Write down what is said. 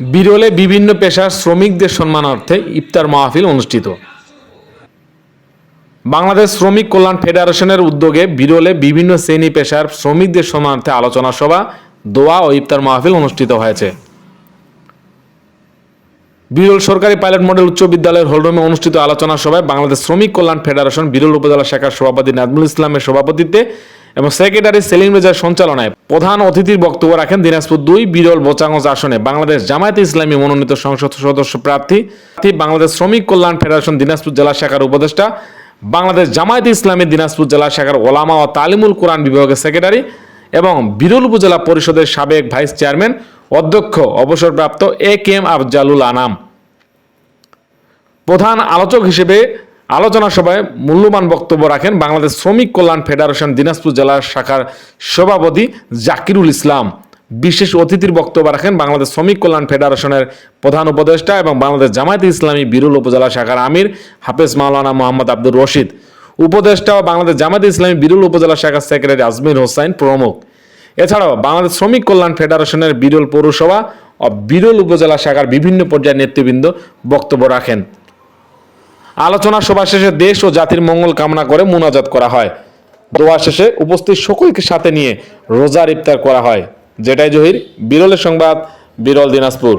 বিরলে বিভিন্ন পেশার শ্রমিকদের সম্মানার্থে ইফতার মাহফিল অনুষ্ঠিত। বাংলাদেশ শ্রমিক কল্যাণ ফেডারেশনের উদ্যোগে বিরলে বিভিন্ন শ্রেণি পেশার শ্রমিকদের সম্মানার্থে আলোচনা সভা, দোয়া ও ইফতার মাহফিল অনুষ্ঠিত হয়েছে। বিরল সরকারি পাইলট মডেল উচ্চ বিদ্যালয়ের হলরুমে অনুষ্ঠিত আলোচনা সভায় বাংলাদেশ শ্রমিক কল্যাণ ফেডারেশন বিরল উপজেলা শাখার সভাপতি নাজমুল ইসলামের সভাপতিত্বে এবং সেক্রেটারি সেলিম রেজার সঞ্চালনায় প্রধান অতিথির বক্তব্য রাখেন দিনাজপুর দুই বিরল বোচাগঞ্জ আসনে বাংলাদেশ জামায়াতে ইসলামী মনোনীত সংসদ সদস্য প্রার্থী বাংলাদেশ শ্রমিক কল্যাণ ফেডারেশন দিনাজপুর জেলা শাখার উপদেষ্টা, বাংলাদেশ জামায়াতে ইসলামী দিনাজপুর জেলা শাখার ওলামা ও তালিমুল কোরআন বিভাগের সেক্রেটারি এবং বিরল উপজেলা পরিষদের সাবেক ভাইস চেয়ারম্যান অধ্যক্ষ অবসরপ্রাপ্ত A K M Afzalul Anam. প্রধান আলোচক হিসেবে আলোচনা সভায় মূল্যবান বক্তব্য রাখেন বাংলাদেশ শ্রমিক কল্যাণ ফেডারেশন দিনাজপুর জেলার শাখার সভাপতি জাকিরুল ইসলাম। বিশেষ অতিথির বক্তব্য রাখেন বাংলাদেশ শ্রমিক কল্যাণ ফেডারেশনের প্রধান উপদেষ্টা এবং বাংলাদেশ জামায়াতে ইসলামী বিরুল উপজেলা শাখার আমির হাফেজ মাওলানা মোহাম্মদ আব্দুর রশিদ। উপদেষ্টা ও বাংলাদেশ জামায়াতে ইসলামী বিরুল উপজেলা শাখার সেক্রেটারি আজমির হোসাইন প্রমুখ। এছাড়াও বাংলাদেশ শ্রমিক কল্যাণ ফেডারেশনের বিরল পৌরসভা ও বিরল উপজেলা শাখার বিভিন্ন পর্যায়ের নেতৃবৃন্দ বক্তব্য রাখেন। আলোচনা সভা শেষে দেশ ও জাতির মঙ্গল কামনা করে মোনাজাত করা হয়। দোয়া শেষে উপস্থিত সকলকে সাথে নিয়ে রোজার ইফতার করা হয়। যেটাই জহির, বিরলের সংবাদ, বিরল দিনাজপুর।